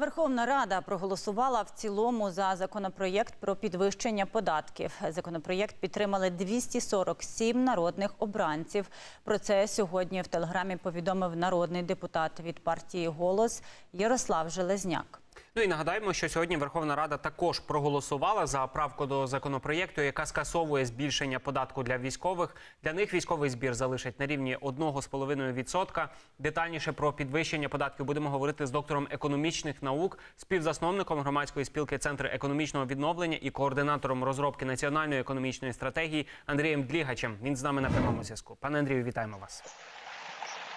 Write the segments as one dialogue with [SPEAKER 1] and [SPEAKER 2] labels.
[SPEAKER 1] Верховна Рада проголосувала в цілому за законопроєкт про підвищення податків. Законопроєкт підтримали 247 народних обранців. Про це сьогодні в телеграмі повідомив народний депутат від партії Голос Ярослав Железняк.
[SPEAKER 2] Ну і нагадаємо, що сьогодні Верховна Рада також проголосувала за правку до законопроєкту, яка скасовує збільшення податку для військових. Для них військовий збір залишать на рівні 1,5%. Детальніше про підвищення податків будемо говорити з доктором економічних наук, співзасновником громадської спілки Центр економічного відновлення і координатором розробки національної економічної стратегії Андрієм Длігачем. Він з нами на прямому зв'язку. Пане Андрію, вітаємо вас.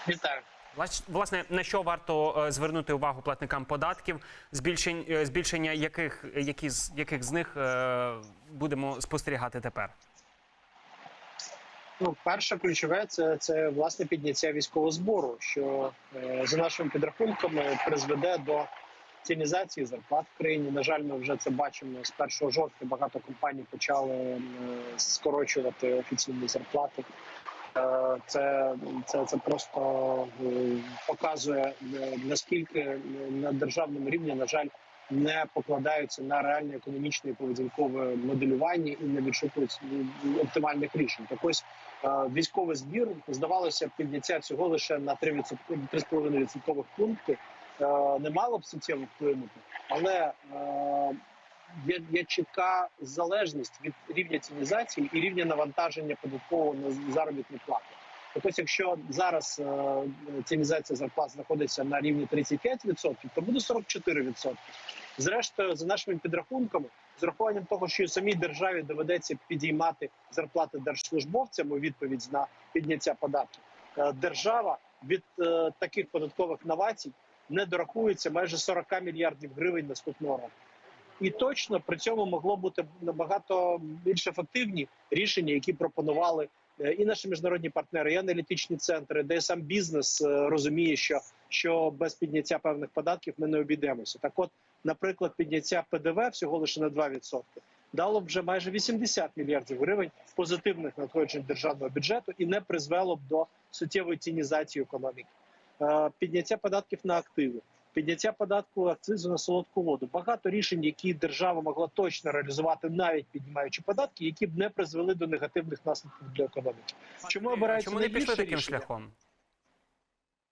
[SPEAKER 3] Вітаю.
[SPEAKER 2] Влас- Власне, на що варто е, звернути увагу платникам податків, збільшень, е, збільшення яких, які з, яких з них е, будемо спостерігати тепер?
[SPEAKER 3] Ну, перше ключове це, це власне підняття військового збору, що за нашими підрахунками призведе до цінізації зарплат в країні. На жаль, ми вже це бачимо з 1 жовтня. Багато компаній почали скорочувати офіційні зарплати. Е, Це, це, це просто е, показує е, наскільки на державному рівні, на жаль, не покладаються на реальне економічне і поведінкове моделювання і не відшукують оптимальних рішень. Так ось військовий збір здавалося, підняття цього лише на 3%, 3,5 відсоткових пункти не мало б суттєво вплинути, але є, є чітка залежність від рівня цінізації і рівня навантаження податкового на заробітні плати. Так ось, якщо зараз е, цінізація зарплат знаходиться на рівні 35%, то буде 44%. Зрештою, за нашими підрахунками, з урахуванням того, що самій державі доведеться підіймати зарплати держслужбовцям у відповідь на підняття податків, е, держава від е, таких податкових новацій не дорахується майже 40 мільярдів гривень наступного року. І точно при цьому могло бути набагато більш ефективні рішення, які пропонували е, і наші міжнародні партнери, і аналітичні центри, де сам бізнес е, розуміє, що, що без підняття певних податків ми не обійдемося. Так, от, наприклад, підняття ПДВ всього лише на 2% дало вже майже 80 мільярдів гривень позитивних надходжень державного бюджету і не призвело б до суттєвої тінізації економіки. Е, Підняття податків на активи, підняття податку акцизу на солодку воду. Багато рішень, які держава могла точно реалізувати, навіть піднімаючи податки, які б не призвели до негативних наслідків для економіки. Чому обирають
[SPEAKER 2] чому не пішли таким
[SPEAKER 3] рішення?
[SPEAKER 2] шляхом?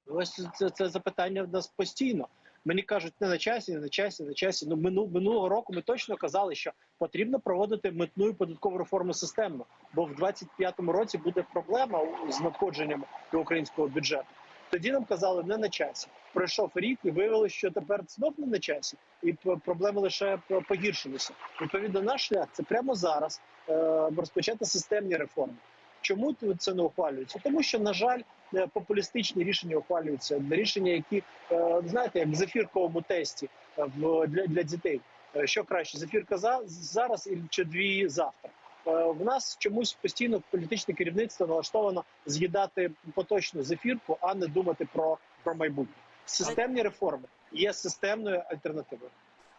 [SPEAKER 3] Ось це, це запитання в нас постійно. Мені кажуть, не на часі, не на часі, не на часі. Ну мину, минулого року ми точно казали, що потрібно проводити митну і податкову реформу системно, бо в 25-му році буде проблема з надходженням до українського бюджету. Тоді нам казали не на часі. Пройшов рік і виявилося, що тепер знов не на часі, і проблеми лише погіршилися. Відповідно, наш шлях це прямо зараз е, розпочати системні реформи. Чому це не ухвалюється? Тому що, на жаль, е, популістичні рішення ухвалюються, рішення, які е, знаєте, як в зефірковому тесті для, для дітей. Що краще, зефірка за зараз і- чи дві завтра? Е, В нас чомусь постійно політичне керівництво налаштовано з'їдати поточну зефірку, а не думати про, про майбутнє. Системні реформи є системною альтернативою.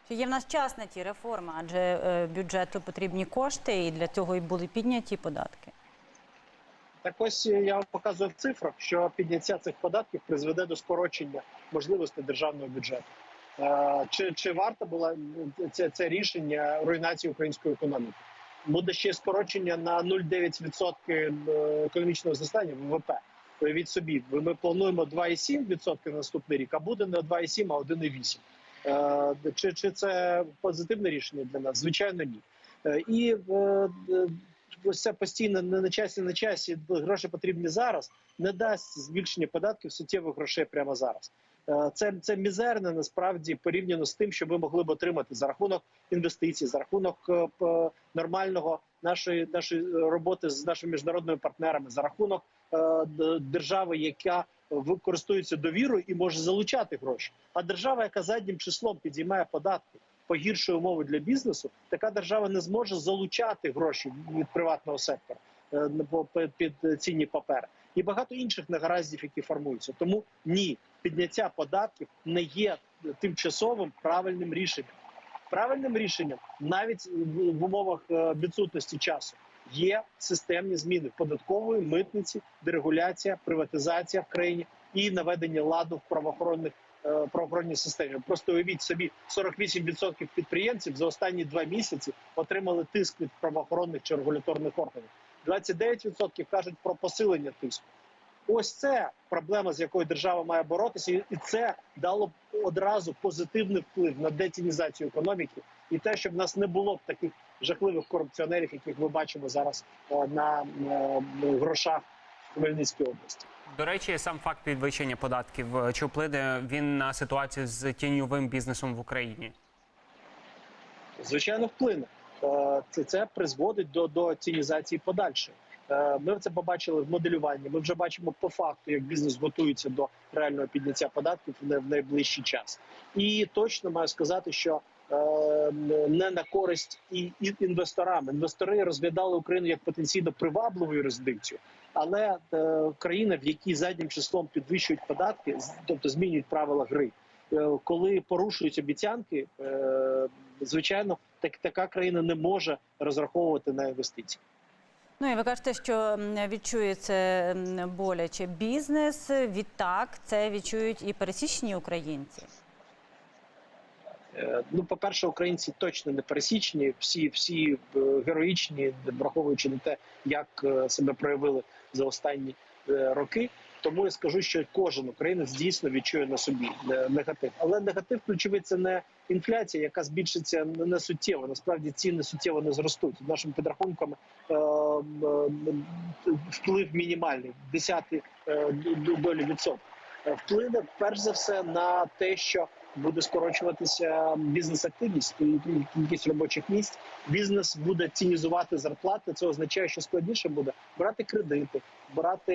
[SPEAKER 1] Чи є в нас час на ті реформи? Адже е, бюджету потрібні кошти, і для цього і були підняті податки.
[SPEAKER 3] Так ось е, я вам показую в цифрах, що підняття цих податків призведе до скорочення можливостей державного бюджету. Чи, чи варто було це, це рішення руйнації української економіки? Буде ще скорочення на 0,9% е, економічного зростання ВВП. Від собі ми плануємо 2,7% на наступний рік, а буде не 2,7, а 1,8%. Е, Чи, чи це позитивне рішення для нас? Звичайно, ні. Е, І ось це постійно не на часі, на часі гроші потрібні зараз, не дасть збільшення податків суттєвих грошей прямо зараз. Е, Це, це мізерне насправді порівняно з тим, що ми могли б отримати за рахунок інвестицій, за рахунок е, нормального нашої нашої роботи з нашими міжнародними партнерами, за рахунок е, держави, яка ви- користується довірою і може залучати гроші. А держава, яка заднім числом підіймає податки, погіршує умови для бізнесу, така держава не зможе залучати гроші від приватного сектора е, під цінні папери і багато інших негараздів, які формуються. Тому ні, підняття податків не є тимчасовим правильним рішенням. Правильним рішенням навіть в умовах е, відсутності часу є системні зміни податкової, митниці, дерегуляція, приватизація в країні і наведення ладу в правоохоронних е, правоохоронній системі. Просто уявіть собі, 48% підприємців за останні два місяці отримали тиск від правоохоронних чи регуляторних органів. 29% кажуть про посилення тиску. Ось це проблема, з якою держава має боротися, і це дало б одразу позитивний вплив на детінізацію економіки і те, щоб в нас не було б таких жахливих корупціонерів, яких ми бачимо зараз е, на е, грошах в Хмельницькій області.
[SPEAKER 2] До речі, сам факт підвищення податків е, чи вплине він на ситуацію з тіньовим бізнесом в Україні?
[SPEAKER 3] Звичайно, вплине. Е, Це, це призводить до, до цінізації подальшої. Е, Ми це побачили в моделюванні. Ми вже бачимо по факту, як бізнес готується до реального підняття податків в най- в найближчий час. І точно маю сказати, що е, не на користь і, інвесторам. Інвестори розглядали Україну як потенційно привабливу юрисдикцію, але країна, в якій заднім числом підвищують податки, тобто змінюють правила гри. Коли порушують обіцянки, звичайно, так така країна не може розраховувати на інвестиції.
[SPEAKER 1] Ну і ви кажете, що м, відчує це боляче бізнес. Відтак це відчують і пересічні українці.
[SPEAKER 3] Е, Ну, по-перше, українці точно не пересічні, всі, всі е, героїчні, враховуючи на те, як е, себе проявили за останні роки. Тому я скажу, що кожен українець дійсно відчує на собі е, негатив. Але негатив ключовий це не інфляція, яка збільшиться не суттєво. Насправді ціни суттєво не зростуть. Нашим підрахункам е, вплив мінімальний десяти е, долі відсотка. Е, Вплине перш за все на те, що буде скорочуватися бізнес-активність, кількість робочих місць. Бізнес буде цінізувати зарплати. Це означає, що складніше буде брати кредити, брати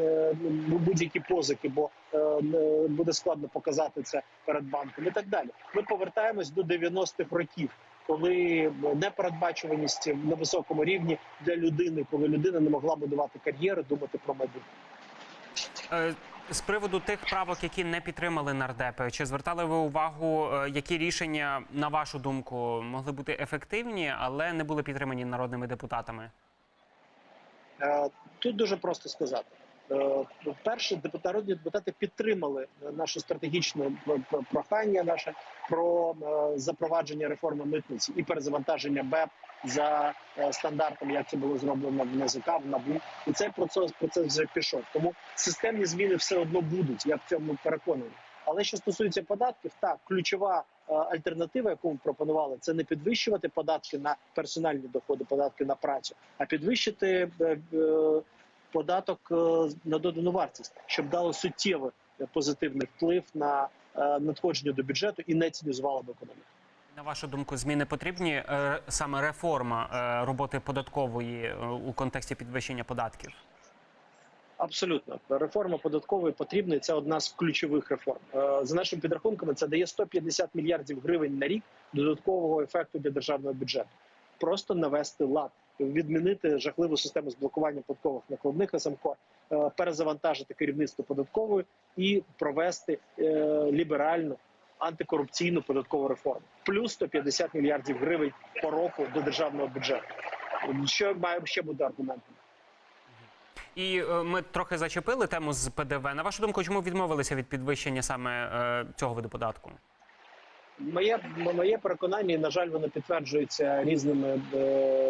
[SPEAKER 3] е, будь-які позики, бо е, е, буде складно показати це перед банком і так далі. Ми повертаємось до 90-х років. Коли непередбачуваність на високому рівні для людини, коли людина не могла будувати кар'єру, думати про майбутнє.
[SPEAKER 2] З приводу тих правок, які не підтримали нардепи, чи звертали ви увагу, е, які рішення, на вашу думку, могли бути ефективні, але не були підтримані народними депутатами?
[SPEAKER 3] Е, Тут дуже просто сказати. Е, Перше, народні депутати підтримали наше стратегічне прохання наше про е, запровадження реформи митниці і перезавантаження БЕП за е, стандартом, як це було зроблено в НАЗК, в НАБУ. І цей процес процес вже пішов. Тому системні зміни все одно будуть. Я в цьому переконаний. Але що стосується податків, так ключова е, альтернатива, яку ми пропонували, це не підвищувати податки на персональні доходи, податки на працю, а підвищити е, е, податок е, на додану вартість, щоб дало суттєвий е, позитивний вплив на е, надходження до бюджету і не цінізувало б економіку.
[SPEAKER 2] На вашу думку, зміни потрібні саме реформа роботи податкової у контексті підвищення податків?
[SPEAKER 3] Абсолютно, реформа податкової потрібна. і Це одна з ключових реформ. За нашими підрахунками, це дає 150 мільярдів гривень на рік додаткового ефекту для державного бюджету. Просто навести лад, відмінити жахливу систему зблокування податкових накладних СМК, е, перезавантажити керівництво податкової і провести е, ліберальну антикорупційну податкову реформу. Плюс 150 мільярдів гривень по року до державного бюджету. Що має ще буде аргументом?
[SPEAKER 2] І е, ми трохи зачепили тему з ПДВ. На вашу думку, чому відмовилися від підвищення саме цього виду податку?
[SPEAKER 3] Моє моє переконання, і на жаль, воно підтверджується різними е,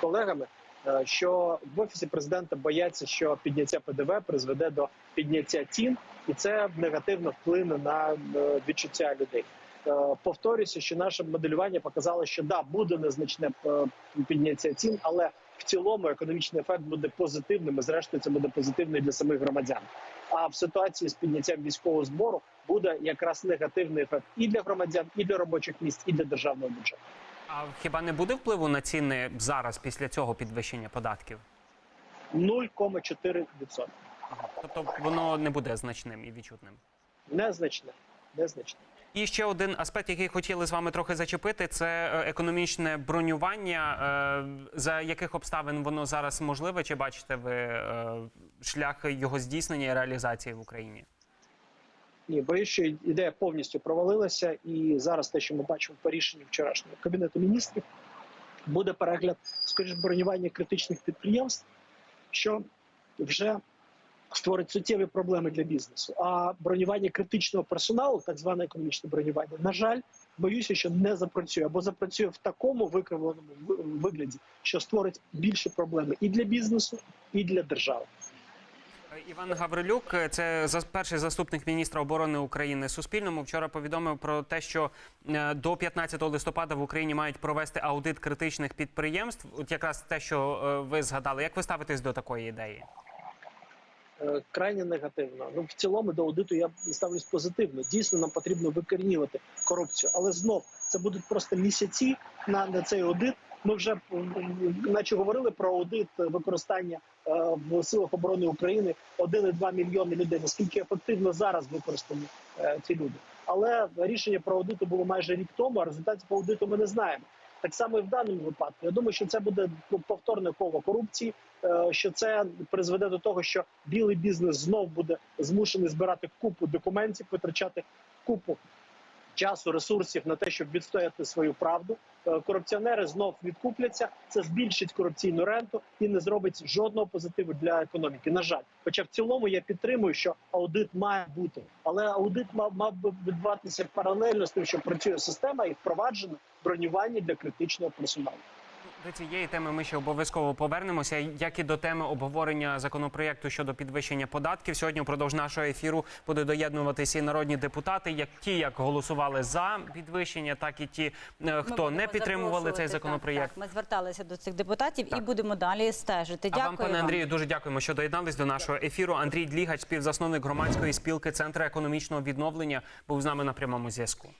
[SPEAKER 3] колегами. е, Що в офісі президента бояться, що підняття ПДВ призведе до підняття цін, і це негативно вплине на е, відчуття людей. Е, Повторюся, що наше моделювання показало, що да буде незначне підняття цін, але в цілому економічний ефект буде позитивним. і Зрештою, це буде позитивно і для самих громадян. А в ситуації з підняттям військового збору буде якраз негативний ефект і для громадян, і для робочих місць, і для державного бюджету.
[SPEAKER 2] А хіба не буде впливу на ціни зараз після цього підвищення податків?
[SPEAKER 3] 0,4%.
[SPEAKER 2] Ага. Тобто воно не буде значним і відчутним.
[SPEAKER 3] Незначне. Незначне.
[SPEAKER 2] І ще один аспект, який хотіли з вами трохи зачепити, це е, економічне бронювання. Е, За яких обставин воно зараз можливе? Чи бачите ви е, шлях його здійснення і реалізації в Україні?
[SPEAKER 3] Ні, боюсь, що ідея повністю провалилася, і зараз те, що ми бачимо по рішенню вчорашнього кабінету міністрів, буде перегляд, скоріш бронювання критичних підприємств, що вже створить суттєві проблеми для бізнесу. А бронювання критичного персоналу, так зване економічне бронювання, на жаль, боюся, що не запрацює або запрацює в такому викривленому вигляді, що створить більше проблеми і для бізнесу, і для держави.
[SPEAKER 2] Іван Гаврилюк, це перший заступник міністра оборони України Суспільному. Вчора повідомив про те, що е, до 15 листопада в Україні мають провести аудит критичних підприємств. От якраз те, що е, ви згадали. Як ви ставитесь до такої ідеї?
[SPEAKER 3] Е, крайне негативно. Ну в цілому до аудиту я ставлюсь позитивно. Дійсно, нам потрібно викорінювати корупцію, але знов це будуть просто місяці на, на цей аудит. Ми вже наче говорили про аудит використання е, в силах оборони України 1,2 мільйони людей. Наскільки ефективно зараз використані е, ці люди? Але рішення про аудиту було майже рік тому. А результатів по аудиту ми не знаємо. Так само і в даному випадку. Я думаю, що це буде ну, повторне коло корупції. е, Що це призведе до того, що білий бізнес знов буде змушений збирати купу документів, витрачати купу часу, ресурсів на те, щоб відстояти свою правду. Е, Корупціонери знов відкупляться. Це збільшить корупційну ренту і не зробить жодного позитиву для економіки. На жаль, хоча в цілому я підтримую, що аудит має бути, але аудит мав, мав би відбуватися паралельно з тим, що працює система і впроваджено бронювання для критичного персоналу.
[SPEAKER 2] До цієї теми ми ще обов'язково повернемося, як і до теми обговорення законопроєкту щодо підвищення податків. Сьогодні впродовж нашого ефіру будуть доєднуватися і народні депутати, як ті, як голосували за підвищення, так і ті, е, хто не підтримували цей
[SPEAKER 1] так,
[SPEAKER 2] законопроєкт.
[SPEAKER 1] Так, ми зверталися до цих депутатів і будемо далі стежити.
[SPEAKER 2] А вам, пане Андрію, дуже дякуємо, що доєднались до нашого ефіру. Андрій Длігач, співзасновник громадської спілки Центру економічного відновлення, був з нами на прямому зв'язку.